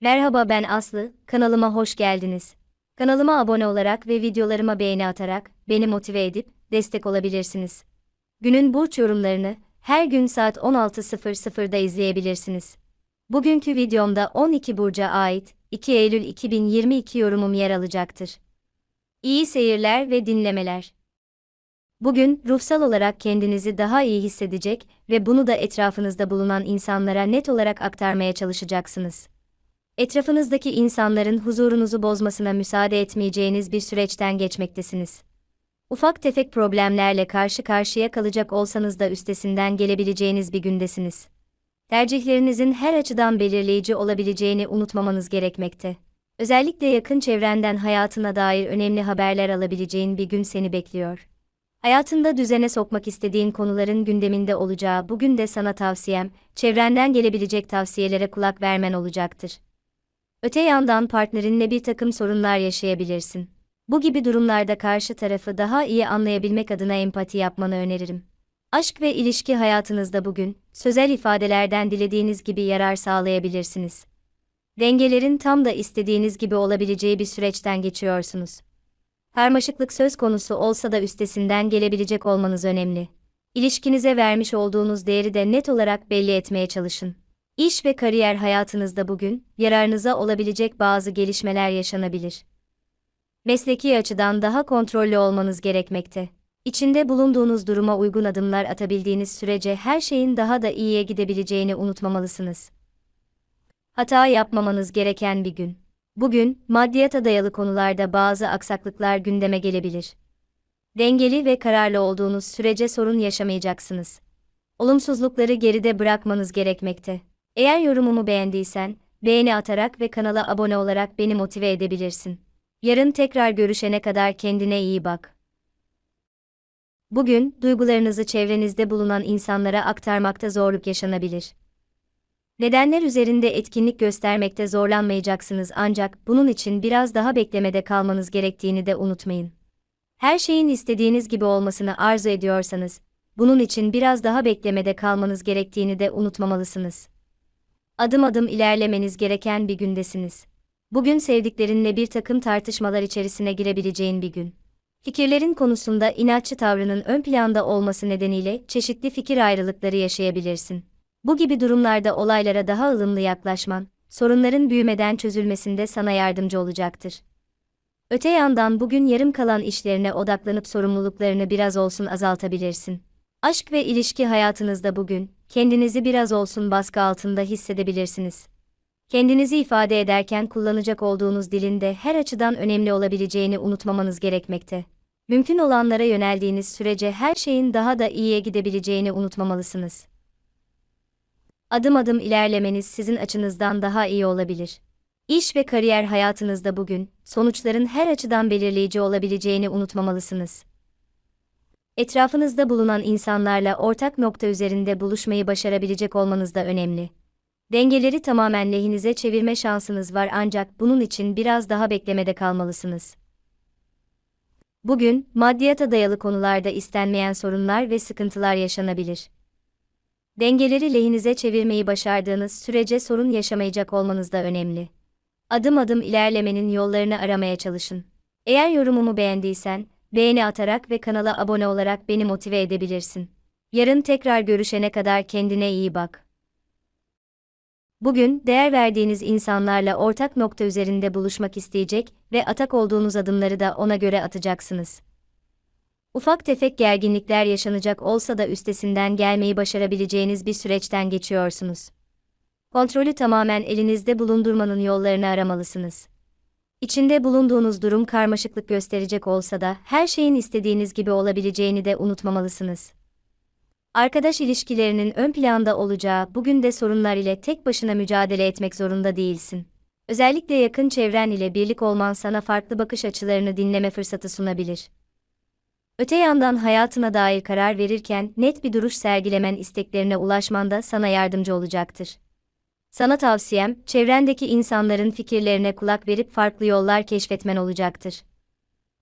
Merhaba ben Aslı, kanalıma hoş geldiniz. Kanalıma abone olarak ve videolarıma beğeni atarak beni motive edip destek olabilirsiniz. Günün burç yorumlarını her gün saat 16.00'da izleyebilirsiniz. Bugünkü videomda 12 burca ait 2 Eylül 2022 yorumum yer alacaktır. İyi seyirler ve dinlemeler. Bugün ruhsal olarak kendinizi daha iyi hissedecek ve bunu da etrafınızda bulunan insanlara net olarak aktarmaya çalışacaksınız. Etrafınızdaki insanların huzurunuzu bozmasına müsaade etmeyeceğiniz bir süreçten geçmektesiniz. Ufak tefek problemlerle karşı karşıya kalacak olsanız da üstesinden gelebileceğiniz bir gündesiniz. Tercihlerinizin her açıdan belirleyici olabileceğini unutmamanız gerekmekte. Özellikle yakın çevrenden hayatına dair önemli haberler alabileceğin bir gün seni bekliyor. Hayatında düzene sokmak istediğin konuların gündeminde olacağı bugün de sana tavsiyem, çevrenden gelebilecek tavsiyelere kulak vermen olacaktır. Öte yandan partnerinle bir takım sorunlar yaşayabilirsin. Bu gibi durumlarda karşı tarafı daha iyi anlayabilmek adına empati yapmanı öneririm. Aşk ve ilişki hayatınızda bugün, sözel ifadelerden dilediğiniz gibi yarar sağlayabilirsiniz. Dengelerin tam da istediğiniz gibi olabileceği bir süreçten geçiyorsunuz. Karmaşıklık söz konusu olsa da üstesinden gelebilecek olmanız önemli. İlişkinize vermiş olduğunuz değeri de net olarak belli etmeye çalışın. İş ve kariyer hayatınızda bugün, yararınıza olabilecek bazı gelişmeler yaşanabilir. Mesleki açıdan daha kontrollü olmanız gerekmekte. İçinde bulunduğunuz duruma uygun adımlar atabildiğiniz sürece her şeyin daha da iyiye gidebileceğini unutmamalısınız. Hata yapmamanız gereken bir gün. Bugün, maddiyata dayalı konularda bazı aksaklıklar gündeme gelebilir. Dengeli ve kararlı olduğunuz sürece sorun yaşamayacaksınız. Olumsuzlukları geride bırakmanız gerekmekte. Eğer yorumumu beğendiysen, beğeni atarak ve kanala abone olarak beni motive edebilirsin. Yarın tekrar görüşene kadar kendine iyi bak. Bugün, duygularınızı çevrenizde bulunan insanlara aktarmakta zorluk yaşanabilir. Nedenler üzerinde etkinlik göstermekte zorlanmayacaksınız ancak bunun için biraz daha beklemede kalmanız gerektiğini de unutmayın. Her şeyin istediğiniz gibi olmasını arzu ediyorsanız, bunun için biraz daha beklemede kalmanız gerektiğini de unutmamalısınız. Adım adım ilerlemeniz gereken bir gündesiniz. Bugün sevdiklerinle bir takım tartışmalar içerisine girebileceğin bir gün. Fikirlerin konusunda inatçı tavrının ön planda olması nedeniyle çeşitli fikir ayrılıkları yaşayabilirsin. Bu gibi durumlarda olaylara daha ılımlı yaklaşman, sorunların büyümeden çözülmesinde sana yardımcı olacaktır. Öte yandan bugün yarım kalan işlerine odaklanıp sorumluluklarını biraz olsun azaltabilirsin. Aşk ve ilişki hayatınızda bugün, kendinizi biraz olsun baskı altında hissedebilirsiniz. Kendinizi ifade ederken kullanacak olduğunuz dilin de her açıdan önemli olabileceğini unutmamanız gerekmekte. Mümkün olanlara yöneldiğiniz sürece her şeyin daha da iyiye gidebileceğini unutmamalısınız. Adım adım ilerlemeniz sizin açınızdan daha iyi olabilir. İş ve kariyer hayatınızda bugün, sonuçların her açıdan belirleyici olabileceğini unutmamalısınız. Etrafınızda bulunan insanlarla ortak nokta üzerinde buluşmayı başarabilecek olmanız da önemli. Dengeleri tamamen lehinize çevirme şansınız var ancak bunun için biraz daha beklemede kalmalısınız. Bugün, maddiyata dayalı konularda istenmeyen sorunlar ve sıkıntılar yaşanabilir. Dengeleri lehinize çevirmeyi başardığınız sürece sorun yaşamayacak olmanız da önemli. Adım adım ilerlemenin yollarını aramaya çalışın. Eğer yorumumu beğendiysen, beğeni atarak ve kanala abone olarak beni motive edebilirsin. Yarın tekrar görüşene kadar kendine iyi bak. Bugün değer verdiğiniz insanlarla ortak nokta üzerinde buluşmak isteyecek ve atak olduğunuz adımları da ona göre atacaksınız. Ufak tefek gerginlikler yaşanacak olsa da üstesinden gelmeyi başarabileceğiniz bir süreçten geçiyorsunuz. Kontrolü tamamen elinizde bulundurmanın yollarını aramalısınız. İçinde bulunduğunuz durum karmaşıklık gösterecek olsa da her şeyin istediğiniz gibi olabileceğini de unutmamalısınız. Arkadaş ilişkilerinin ön planda olacağı bugün de sorunlar ile tek başına mücadele etmek zorunda değilsin. Özellikle yakın çevren ile birlik olman sana farklı bakış açılarını dinleme fırsatı sunabilir. Öte yandan hayatına dair karar verirken net bir duruş sergilemen isteklerine ulaşmanda sana yardımcı olacaktır. Sana tavsiyem, çevrendeki insanların fikirlerine kulak verip farklı yollar keşfetmen olacaktır.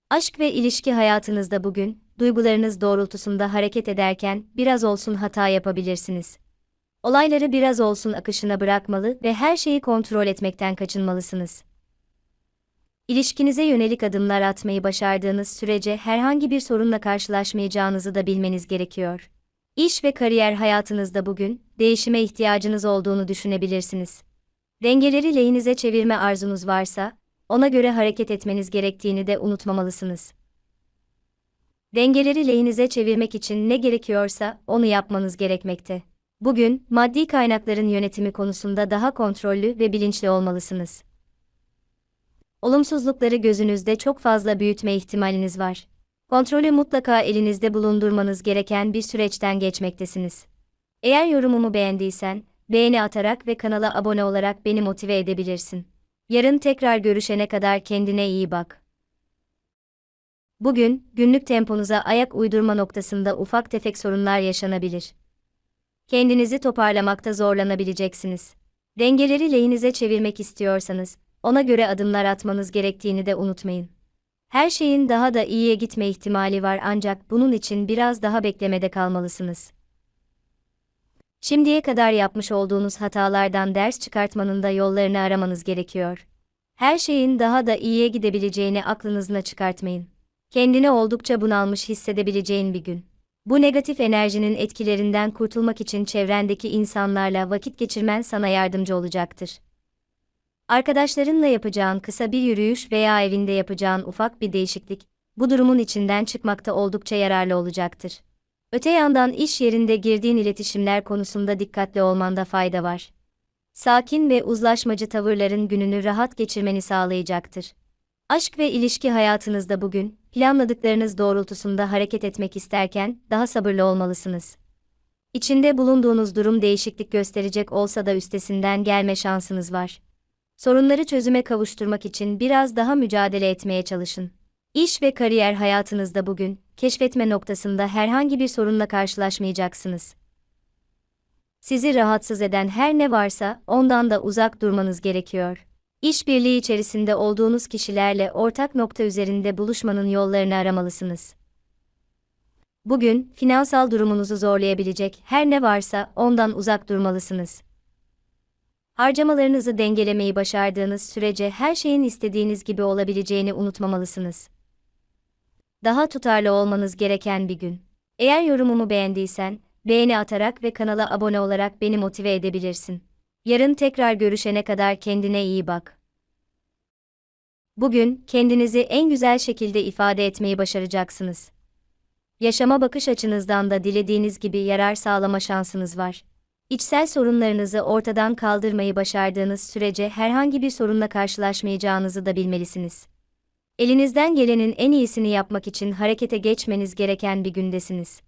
Aşk ve ilişki hayatınızda bugün, duygularınız doğrultusunda hareket ederken biraz olsun hata yapabilirsiniz. Olayları biraz olsun akışına bırakmalı ve her şeyi kontrol etmekten kaçınmalısınız. İlişkinize yönelik adımlar atmayı başardığınız sürece herhangi bir sorunla karşılaşmayacağınızı da bilmeniz gerekiyor. İş ve kariyer hayatınızda bugün değişime ihtiyacınız olduğunu düşünebilirsiniz. Dengeleri lehinize çevirme arzunuz varsa, ona göre hareket etmeniz gerektiğini de unutmamalısınız. Dengeleri lehinize çevirmek için ne gerekiyorsa onu yapmanız gerekmekte. Bugün maddi kaynakların yönetimi konusunda daha kontrollü ve bilinçli olmalısınız. Olumsuzlukları gözünüzde çok fazla büyütme ihtimaliniz var. Kontrolü mutlaka elinizde bulundurmanız gereken bir süreçten geçmektesiniz. Eğer yorumumu beğendiysen, beğeni atarak ve kanala abone olarak beni motive edebilirsin. Yarın tekrar görüşene kadar kendine iyi bak. Bugün, günlük temponuza ayak uydurma noktasında ufak tefek sorunlar yaşanabilir. Kendinizi toparlamakta zorlanabileceksiniz. Dengeleri lehinize çevirmek istiyorsanız, ona göre adımlar atmanız gerektiğini de unutmayın. Her şeyin daha da iyiye gitme ihtimali var ancak bunun için biraz daha beklemede kalmalısınız. Şimdiye kadar yapmış olduğunuz hatalardan ders çıkartmanın da yollarını aramanız gerekiyor. Her şeyin daha da iyiye gidebileceğini aklınızına çıkartmayın. Kendini oldukça bunalmış hissedebileceğin bir gün. Bu negatif enerjinin etkilerinden kurtulmak için çevrendeki insanlarla vakit geçirmen sana yardımcı olacaktır. Arkadaşlarınla yapacağın kısa bir yürüyüş veya evinde yapacağın ufak bir değişiklik, bu durumun içinden çıkmakta oldukça yararlı olacaktır. Öte yandan iş yerinde girdiğin iletişimler konusunda dikkatli olmanda fayda var. Sakin ve uzlaşmacı tavırların gününü rahat geçirmeni sağlayacaktır. Aşk ve ilişki hayatınızda bugün, planladıklarınız doğrultusunda hareket etmek isterken, daha sabırlı olmalısınız. İçinde bulunduğunuz durum değişiklik gösterecek olsa da üstesinden gelme şansınız var. Sorunları çözüme kavuşturmak için biraz daha mücadele etmeye çalışın. İş ve kariyer hayatınızda bugün, keşfetme noktasında herhangi bir sorunla karşılaşmayacaksınız. Sizi rahatsız eden her ne varsa ondan da uzak durmanız gerekiyor. İşbirliği içerisinde olduğunuz kişilerle ortak nokta üzerinde buluşmanın yollarını aramalısınız. Bugün finansal durumunuzu zorlayabilecek her ne varsa ondan uzak durmalısınız. Harcamalarınızı dengelemeyi başardığınız sürece her şeyin istediğiniz gibi olabileceğini unutmamalısınız. Daha tutarlı olmanız gereken bir gün. Eğer yorumumu beğendiysen, beğeni atarak ve kanala abone olarak beni motive edebilirsin. Yarın tekrar görüşene kadar kendine iyi bak. Bugün kendinizi en güzel şekilde ifade etmeyi başaracaksınız. Yaşama bakış açınızdan da dilediğiniz gibi yarar sağlama şansınız var. İçsel sorunlarınızı ortadan kaldırmayı başardığınız sürece herhangi bir sorunla karşılaşmayacağınızı da bilmelisiniz. Elinizden gelenin en iyisini yapmak için harekete geçmeniz gereken bir gündesiniz.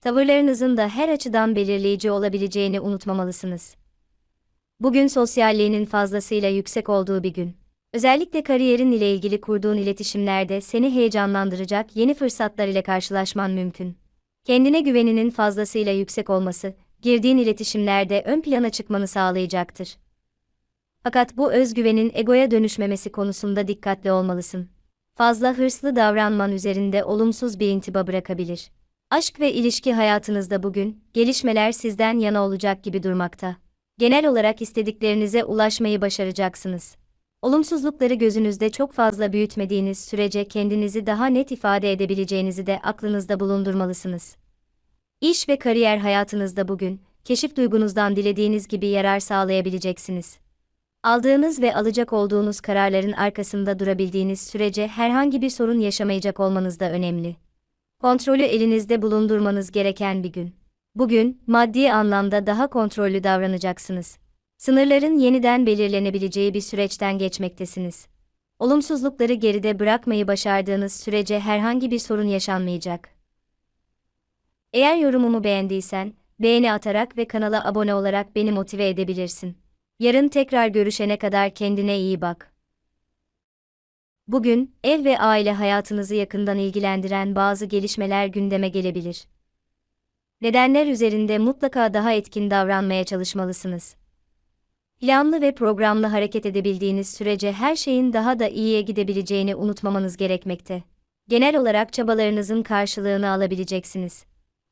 Tavırlarınızın da her açıdan belirleyici olabileceğini unutmamalısınız. Bugün sosyalliğinin fazlasıyla yüksek olduğu bir gün. Özellikle kariyerin ile ilgili kurduğun iletişimlerde seni heyecanlandıracak yeni fırsatlar ile karşılaşman mümkün. Kendine güveninin fazlasıyla yüksek olması, girdiğin iletişimlerde ön plana çıkmanı sağlayacaktır. Fakat bu özgüvenin egoya dönüşmemesi konusunda dikkatli olmalısın. Fazla hırslı davranman üzerinde olumsuz bir intiba bırakabilir. Aşk ve ilişki hayatınızda bugün, gelişmeler sizden yana olacak gibi durmakta. Genel olarak istediklerinize ulaşmayı başaracaksınız. Olumsuzlukları gözünüzde çok fazla büyütmediğiniz sürece kendinizi daha net ifade edebileceğinizi de aklınızda bulundurmalısınız. İş ve kariyer hayatınızda bugün, keşif duygunuzdan dilediğiniz gibi yarar sağlayabileceksiniz. Aldığınız ve alacak olduğunuz kararların arkasında durabildiğiniz sürece herhangi bir sorun yaşamayacak olmanız da önemli. Kontrolü elinizde bulundurmanız gereken bir gün. Bugün, maddi anlamda daha kontrollü davranacaksınız. Sınırların yeniden belirlenebileceği bir süreçten geçmektesiniz. Olumsuzlukları geride bırakmayı başardığınız sürece herhangi bir sorun yaşanmayacak. Eğer yorumumu beğendiysen, beğeni atarak ve kanala abone olarak beni motive edebilirsin. Yarın tekrar görüşene kadar kendine iyi bak. Bugün, ev ve aile hayatınızı yakından ilgilendiren bazı gelişmeler gündeme gelebilir. Nedenler üzerinde mutlaka daha etkin davranmaya çalışmalısınız. Planlı ve programlı hareket edebildiğiniz sürece her şeyin daha da iyiye gidebileceğini unutmamanız gerekmekte. Genel olarak çabalarınızın karşılığını alabileceksiniz.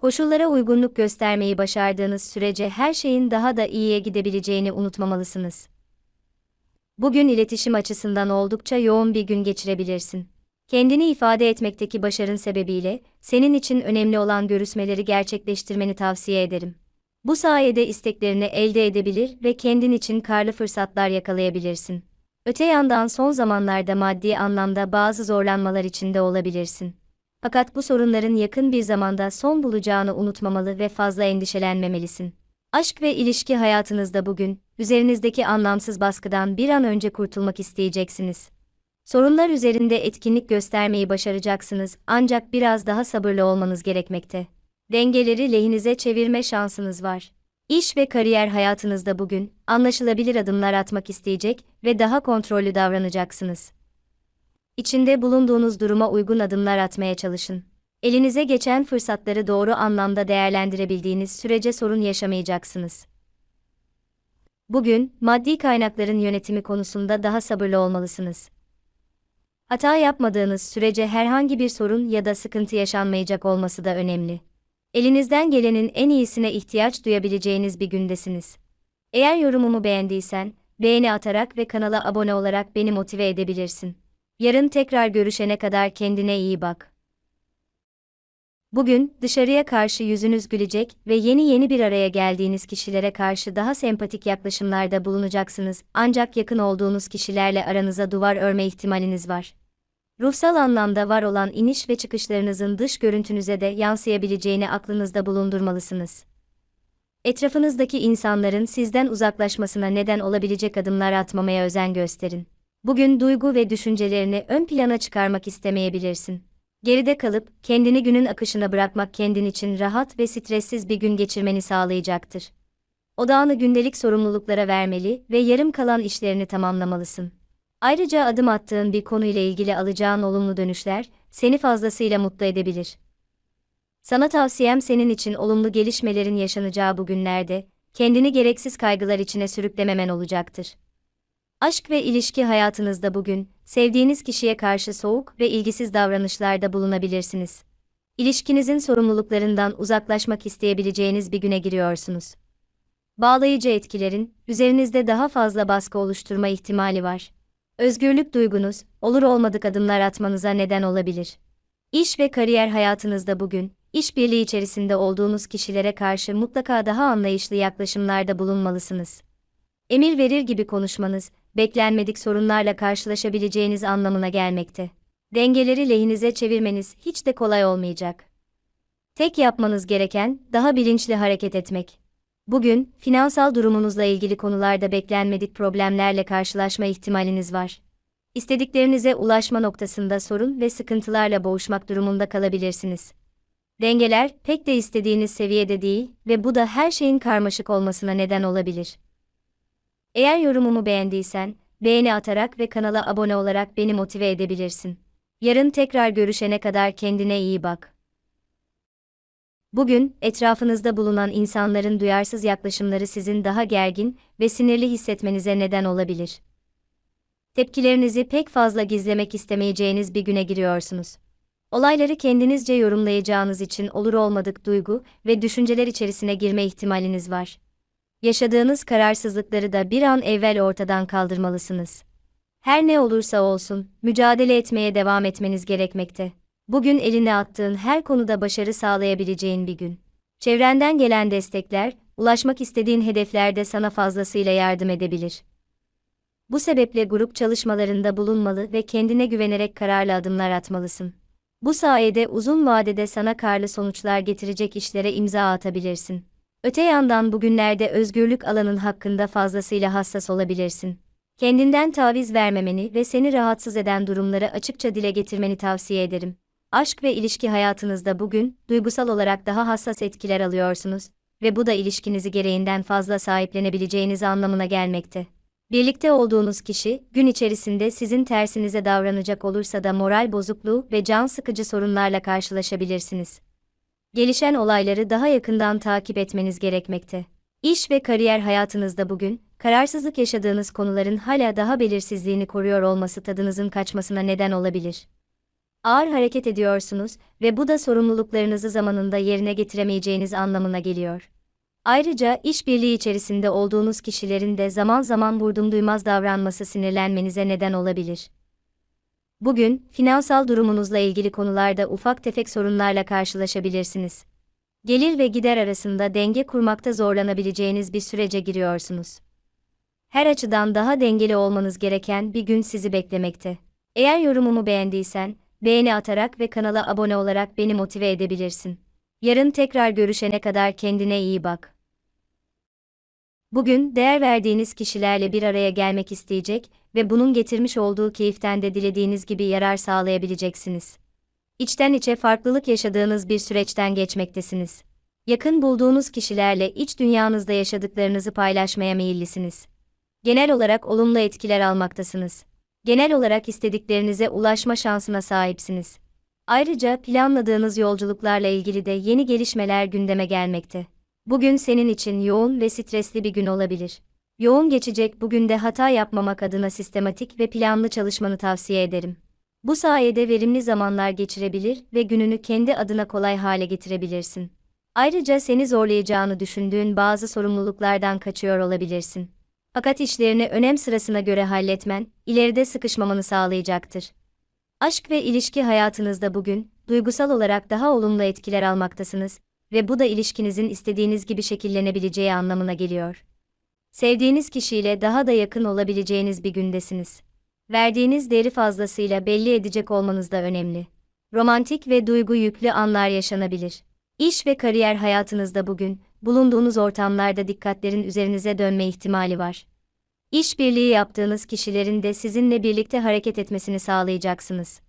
Koşullara uygunluk göstermeyi başardığınız sürece her şeyin daha da iyiye gidebileceğini unutmamalısınız. Bugün iletişim açısından oldukça yoğun bir gün geçirebilirsin. Kendini ifade etmekteki başarın sebebiyle senin için önemli olan görüşmeleri gerçekleştirmeni tavsiye ederim. Bu sayede isteklerini elde edebilir ve kendin için karlı fırsatlar yakalayabilirsin. Öte yandan son zamanlarda maddi anlamda bazı zorlanmalar içinde olabilirsin. Fakat bu sorunların yakın bir zamanda son bulacağını unutmamalı ve fazla endişelenmemelisin. Aşk ve ilişki hayatınızda bugün, üzerinizdeki anlamsız baskıdan bir an önce kurtulmak isteyeceksiniz. Sorunlar üzerinde etkinlik göstermeyi başaracaksınız ancak biraz daha sabırlı olmanız gerekmekte. Dengeleri lehinize çevirme şansınız var. İş ve kariyer hayatınızda bugün anlaşılabilir adımlar atmak isteyecek ve daha kontrollü davranacaksınız. İçinde bulunduğunuz duruma uygun adımlar atmaya çalışın. Elinize geçen fırsatları doğru anlamda değerlendirebildiğiniz sürece sorun yaşamayacaksınız. Bugün maddi kaynakların yönetimi konusunda daha sabırlı olmalısınız. Hata yapmadığınız sürece herhangi bir sorun ya da sıkıntı yaşanmayacak olması da önemli. Elinizden gelenin en iyisine ihtiyaç duyabileceğiniz bir gündesiniz. Eğer yorumumu beğendiysen, beğeni atarak ve kanala abone olarak beni motive edebilirsin. Yarın tekrar görüşene kadar kendine iyi bak. Bugün dışarıya karşı yüzünüz gülecek ve yeni yeni bir araya geldiğiniz kişilere karşı daha sempatik yaklaşımlarda bulunacaksınız ancak yakın olduğunuz kişilerle aranıza duvar örme ihtimaliniz var. Ruhsal anlamda var olan iniş ve çıkışlarınızın dış görüntünüze de yansıyabileceğini aklınızda bulundurmalısınız. Etrafınızdaki insanların sizden uzaklaşmasına neden olabilecek adımlar atmamaya özen gösterin. Bugün duygu ve düşüncelerini ön plana çıkarmak istemeyebilirsin. Geride kalıp kendini günün akışına bırakmak kendin için rahat ve stressiz bir gün geçirmeni sağlayacaktır. Odağını gündelik sorumluluklara vermeli ve yarım kalan işlerini tamamlamalısın. Ayrıca adım attığın bir konuyla ilgili alacağın olumlu dönüşler seni fazlasıyla mutlu edebilir. Sana tavsiyem senin için olumlu gelişmelerin yaşanacağı bu günlerde kendini gereksiz kaygılar içine sürüklememen olacaktır. Aşk ve ilişki hayatınızda bugün sevdiğiniz kişiye karşı soğuk ve ilgisiz davranışlarda bulunabilirsiniz. İlişkinizin sorumluluklarından uzaklaşmak isteyebileceğiniz bir güne giriyorsunuz. Bağlayıcı etkilerin üzerinizde daha fazla baskı oluşturma ihtimali var. Özgürlük duygunuz, olur olmadık adımlar atmanıza neden olabilir. İş ve kariyer hayatınızda bugün, işbirliği içerisinde olduğunuz kişilere karşı mutlaka daha anlayışlı yaklaşımlarda bulunmalısınız. Emir verir gibi konuşmanız, beklenmedik sorunlarla karşılaşabileceğiniz anlamına gelmekte. Dengeleri lehinize çevirmeniz hiç de kolay olmayacak. Tek yapmanız gereken, daha bilinçli hareket etmek. Bugün, finansal durumunuzla ilgili konularda beklenmedik problemlerle karşılaşma ihtimaliniz var. İstediklerinize ulaşma noktasında sorun ve sıkıntılarla boğuşmak durumunda kalabilirsiniz. Dengeler pek de istediğiniz seviyede değil ve bu da her şeyin karmaşık olmasına neden olabilir. Eğer yorumumu beğendiysen, beğeni atarak ve kanala abone olarak beni motive edebilirsin. Yarın tekrar görüşene kadar kendine iyi bak. Bugün, etrafınızda bulunan insanların duyarsız yaklaşımları sizin daha gergin ve sinirli hissetmenize neden olabilir. Tepkilerinizi pek fazla gizlemek istemeyeceğiniz bir güne giriyorsunuz. Olayları kendinizce yorumlayacağınız için olur olmadık duygu ve düşünceler içerisine girme ihtimaliniz var. Yaşadığınız kararsızlıkları da bir an evvel ortadan kaldırmalısınız. Her ne olursa olsun, mücadele etmeye devam etmeniz gerekmekte. Bugün eline attığın her konuda başarı sağlayabileceğin bir gün. Çevrenden gelen destekler, ulaşmak istediğin hedeflerde sana fazlasıyla yardım edebilir. Bu sebeple grup çalışmalarında bulunmalı ve kendine güvenerek kararlı adımlar atmalısın. Bu sayede uzun vadede sana karlı sonuçlar getirecek işlere imza atabilirsin. Öte yandan bugünlerde özgürlük alanın hakkında fazlasıyla hassas olabilirsin. Kendinden taviz vermemeni ve seni rahatsız eden durumları açıkça dile getirmeni tavsiye ederim aşk ve ilişki hayatınızda bugün duygusal olarak daha hassas etkiler alıyorsunuz ve bu da ilişkinizi gereğinden fazla sahiplenebileceğiniz anlamına gelmekte. Birlikte olduğunuz kişi gün içerisinde sizin tersinize davranacak olursa da moral bozukluğu ve can sıkıcı sorunlarla karşılaşabilirsiniz. Gelişen olayları daha yakından takip etmeniz gerekmekte. İş ve kariyer hayatınızda bugün kararsızlık yaşadığınız konuların hala daha belirsizliğini koruyor olması tadınızın kaçmasına neden olabilir. Ağır hareket ediyorsunuz ve bu da sorumluluklarınızı zamanında yerine getiremeyeceğiniz anlamına geliyor. Ayrıca işbirliği içerisinde olduğunuz kişilerin de zaman zaman vurdum duymaz davranması sinirlenmenize neden olabilir. Bugün finansal durumunuzla ilgili konularda ufak tefek sorunlarla karşılaşabilirsiniz. Gelir ve gider arasında denge kurmakta zorlanabileceğiniz bir sürece giriyorsunuz. Her açıdan daha dengeli olmanız gereken bir gün sizi beklemekte. Eğer yorumumu beğendiysen, beğeni atarak ve kanala abone olarak beni motive edebilirsin. Yarın tekrar görüşene kadar kendine iyi bak. Bugün değer verdiğiniz kişilerle bir araya gelmek isteyecek ve bunun getirmiş olduğu keyiften de dilediğiniz gibi yarar sağlayabileceksiniz. İçten içe farklılık yaşadığınız bir süreçten geçmektesiniz. Yakın bulduğunuz kişilerle iç dünyanızda yaşadıklarınızı paylaşmaya meyillisiniz. Genel olarak olumlu etkiler almaktasınız. Genel olarak istediklerinize ulaşma şansına sahipsiniz. Ayrıca planladığınız yolculuklarla ilgili de yeni gelişmeler gündeme gelmekte. Bugün senin için yoğun ve stresli bir gün olabilir. Yoğun geçecek bugün de hata yapmamak adına sistematik ve planlı çalışmanı tavsiye ederim. Bu sayede verimli zamanlar geçirebilir ve gününü kendi adına kolay hale getirebilirsin. Ayrıca seni zorlayacağını düşündüğün bazı sorumluluklardan kaçıyor olabilirsin. Fakat işlerini önem sırasına göre halletmen, ileride sıkışmamanı sağlayacaktır. Aşk ve ilişki hayatınızda bugün, duygusal olarak daha olumlu etkiler almaktasınız ve bu da ilişkinizin istediğiniz gibi şekillenebileceği anlamına geliyor. Sevdiğiniz kişiyle daha da yakın olabileceğiniz bir gündesiniz. Verdiğiniz değeri fazlasıyla belli edecek olmanız da önemli. Romantik ve duygu yüklü anlar yaşanabilir. İş ve kariyer hayatınızda bugün, bulunduğunuz ortamlarda dikkatlerin üzerinize dönme ihtimali var. İşbirliği yaptığınız kişilerin de sizinle birlikte hareket etmesini sağlayacaksınız.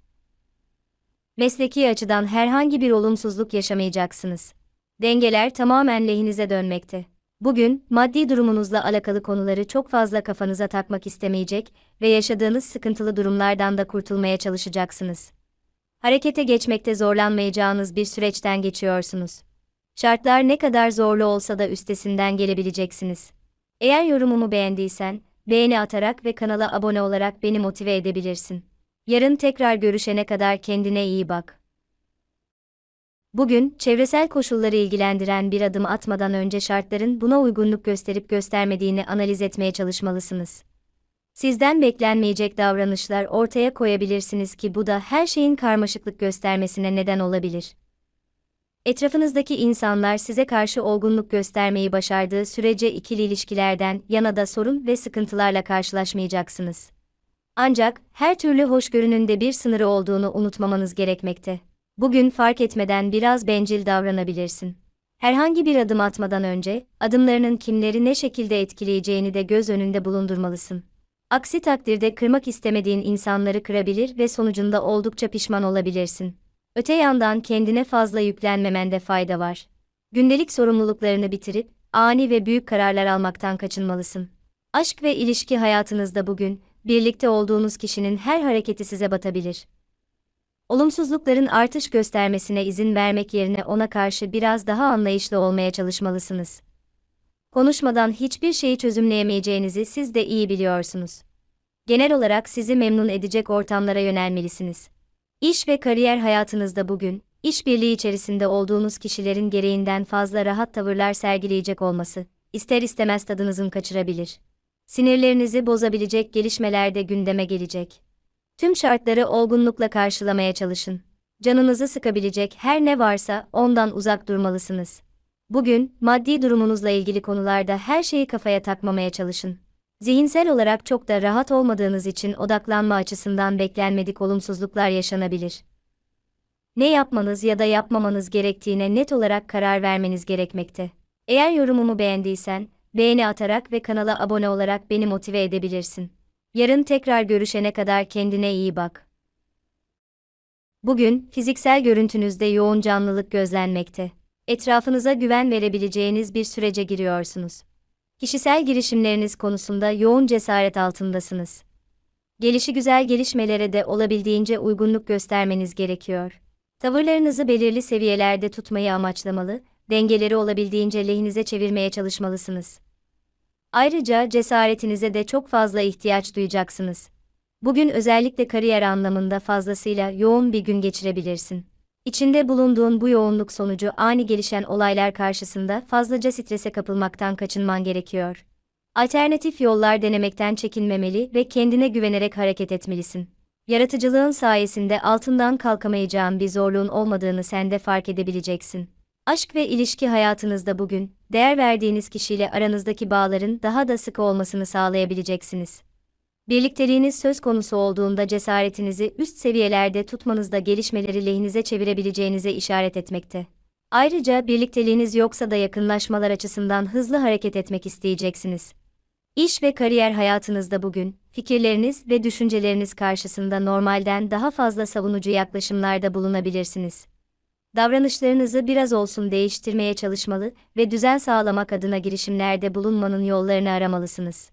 Mesleki açıdan herhangi bir olumsuzluk yaşamayacaksınız. Dengeler tamamen lehinize dönmekte. Bugün, maddi durumunuzla alakalı konuları çok fazla kafanıza takmak istemeyecek ve yaşadığınız sıkıntılı durumlardan da kurtulmaya çalışacaksınız. Harekete geçmekte zorlanmayacağınız bir süreçten geçiyorsunuz. Şartlar ne kadar zorlu olsa da üstesinden gelebileceksiniz. Eğer yorumumu beğendiysen, beğeni atarak ve kanala abone olarak beni motive edebilirsin. Yarın tekrar görüşene kadar kendine iyi bak. Bugün, çevresel koşulları ilgilendiren bir adım atmadan önce şartların buna uygunluk gösterip göstermediğini analiz etmeye çalışmalısınız. Sizden beklenmeyecek davranışlar ortaya koyabilirsiniz ki bu da her şeyin karmaşıklık göstermesine neden olabilir. Etrafınızdaki insanlar size karşı olgunluk göstermeyi başardığı sürece ikili ilişkilerden yana da sorun ve sıkıntılarla karşılaşmayacaksınız. Ancak her türlü hoşgörünün de bir sınırı olduğunu unutmamanız gerekmekte. Bugün fark etmeden biraz bencil davranabilirsin. Herhangi bir adım atmadan önce, adımlarının kimleri ne şekilde etkileyeceğini de göz önünde bulundurmalısın. Aksi takdirde kırmak istemediğin insanları kırabilir ve sonucunda oldukça pişman olabilirsin. Öte yandan kendine fazla yüklenmemende fayda var. Gündelik sorumluluklarını bitirip, ani ve büyük kararlar almaktan kaçınmalısın. Aşk ve ilişki hayatınızda bugün, birlikte olduğunuz kişinin her hareketi size batabilir. Olumsuzlukların artış göstermesine izin vermek yerine ona karşı biraz daha anlayışlı olmaya çalışmalısınız. Konuşmadan hiçbir şeyi çözümleyemeyeceğinizi siz de iyi biliyorsunuz. Genel olarak sizi memnun edecek ortamlara yönelmelisiniz. İş ve kariyer hayatınızda bugün, işbirliği içerisinde olduğunuz kişilerin gereğinden fazla rahat tavırlar sergileyecek olması, ister istemez tadınızın kaçırabilir. Sinirlerinizi bozabilecek gelişmeler de gündeme gelecek. Tüm şartları olgunlukla karşılamaya çalışın. Canınızı sıkabilecek her ne varsa ondan uzak durmalısınız. Bugün, maddi durumunuzla ilgili konularda her şeyi kafaya takmamaya çalışın. Zihinsel olarak çok da rahat olmadığınız için odaklanma açısından beklenmedik olumsuzluklar yaşanabilir. Ne yapmanız ya da yapmamanız gerektiğine net olarak karar vermeniz gerekmekte. Eğer yorumumu beğendiysen, beğeni atarak ve kanala abone olarak beni motive edebilirsin. Yarın tekrar görüşene kadar kendine iyi bak. Bugün, fiziksel görüntünüzde yoğun canlılık gözlenmekte. Etrafınıza güven verebileceğiniz bir sürece giriyorsunuz. Kişisel girişimleriniz konusunda yoğun cesaret altındasınız. Gelişi güzel gelişmelere de olabildiğince uygunluk göstermeniz gerekiyor. Tavırlarınızı belirli seviyelerde tutmayı amaçlamalı, dengeleri olabildiğince lehinize çevirmeye çalışmalısınız. Ayrıca cesaretinize de çok fazla ihtiyaç duyacaksınız. Bugün özellikle kariyer anlamında fazlasıyla yoğun bir gün geçirebilirsin. İçinde bulunduğun bu yoğunluk sonucu ani gelişen olaylar karşısında fazlaca strese kapılmaktan kaçınman gerekiyor. Alternatif yollar denemekten çekinmemeli ve kendine güvenerek hareket etmelisin. Yaratıcılığın sayesinde altından kalkamayacağın bir zorluğun olmadığını sen de fark edebileceksin. Aşk ve ilişki hayatınızda bugün, değer verdiğiniz kişiyle aranızdaki bağların daha da sıkı olmasını sağlayabileceksiniz. Birlikteliğiniz söz konusu olduğunda cesaretinizi üst seviyelerde tutmanızda gelişmeleri lehinize çevirebileceğinize işaret etmekte. Ayrıca birlikteliğiniz yoksa da yakınlaşmalar açısından hızlı hareket etmek isteyeceksiniz. İş ve kariyer hayatınızda bugün, fikirleriniz ve düşünceleriniz karşısında normalden daha fazla savunucu yaklaşımlarda bulunabilirsiniz. Davranışlarınızı biraz olsun değiştirmeye çalışmalı ve düzen sağlamak adına girişimlerde bulunmanın yollarını aramalısınız.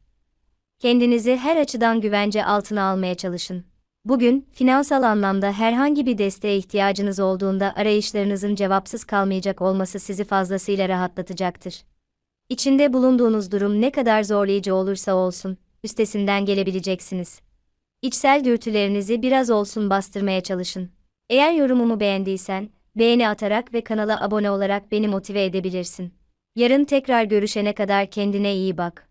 Kendinizi her açıdan güvence altına almaya çalışın. Bugün, finansal anlamda herhangi bir desteğe ihtiyacınız olduğunda arayışlarınızın cevapsız kalmayacak olması sizi fazlasıyla rahatlatacaktır. İçinde bulunduğunuz durum ne kadar zorlayıcı olursa olsun, üstesinden gelebileceksiniz. İçsel dürtülerinizi biraz olsun bastırmaya çalışın. Eğer yorumumu beğendiysen, beğeni atarak ve kanala abone olarak beni motive edebilirsin. Yarın tekrar görüşene kadar kendine iyi bak.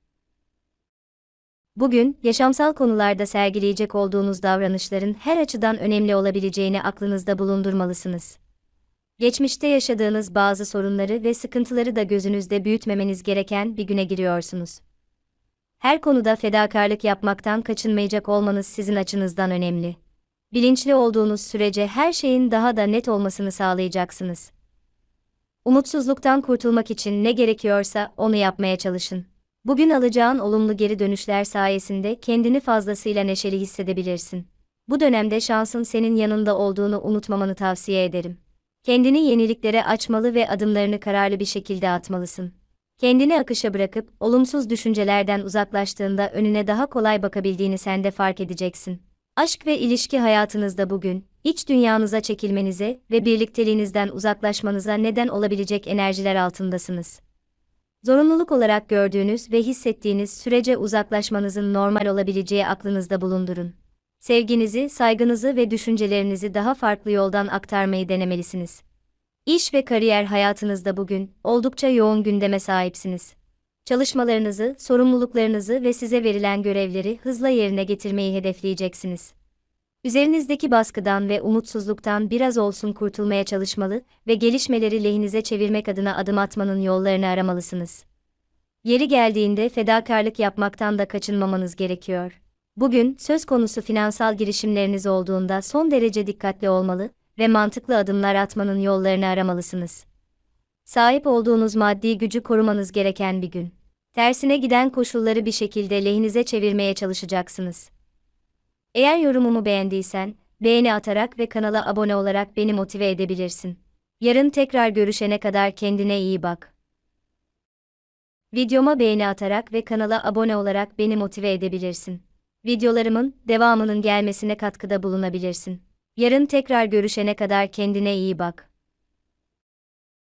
Bugün, yaşamsal konularda sergileyecek olduğunuz davranışların her açıdan önemli olabileceğini aklınızda bulundurmalısınız. Geçmişte yaşadığınız bazı sorunları ve sıkıntıları da gözünüzde büyütmemeniz gereken bir güne giriyorsunuz. Her konuda fedakarlık yapmaktan kaçınmayacak olmanız sizin açınızdan önemli. Bilinçli olduğunuz sürece her şeyin daha da net olmasını sağlayacaksınız. Umutsuzluktan kurtulmak için ne gerekiyorsa onu yapmaya çalışın. Bugün alacağın olumlu geri dönüşler sayesinde kendini fazlasıyla neşeli hissedebilirsin. Bu dönemde şansın senin yanında olduğunu unutmamanı tavsiye ederim. Kendini yeniliklere açmalı ve adımlarını kararlı bir şekilde atmalısın. Kendini akışa bırakıp olumsuz düşüncelerden uzaklaştığında önüne daha kolay bakabildiğini sen de fark edeceksin. Aşk ve ilişki hayatınızda bugün, iç dünyanıza çekilmenize ve birlikteliğinizden uzaklaşmanıza neden olabilecek enerjiler altındasınız. Zorunluluk olarak gördüğünüz ve hissettiğiniz sürece uzaklaşmanızın normal olabileceği aklınızda bulundurun. Sevginizi, saygınızı ve düşüncelerinizi daha farklı yoldan aktarmayı denemelisiniz. İş ve kariyer hayatınızda bugün oldukça yoğun gündeme sahipsiniz. Çalışmalarınızı, sorumluluklarınızı ve size verilen görevleri hızla yerine getirmeyi hedefleyeceksiniz. Üzerinizdeki baskıdan ve umutsuzluktan biraz olsun kurtulmaya çalışmalı ve gelişmeleri lehinize çevirmek adına adım atmanın yollarını aramalısınız. Yeri geldiğinde fedakarlık yapmaktan da kaçınmamanız gerekiyor. Bugün söz konusu finansal girişimleriniz olduğunda son derece dikkatli olmalı ve mantıklı adımlar atmanın yollarını aramalısınız. Sahip olduğunuz maddi gücü korumanız gereken bir gün. Tersine giden koşulları bir şekilde lehinize çevirmeye çalışacaksınız. Eğer yorumumu beğendiysen, beğeni atarak ve kanala abone olarak beni motive edebilirsin. Yarın tekrar görüşene kadar kendine iyi bak. Videoma beğeni atarak ve kanala abone olarak beni motive edebilirsin. Videolarımın devamının gelmesine katkıda bulunabilirsin. Yarın tekrar görüşene kadar kendine iyi bak.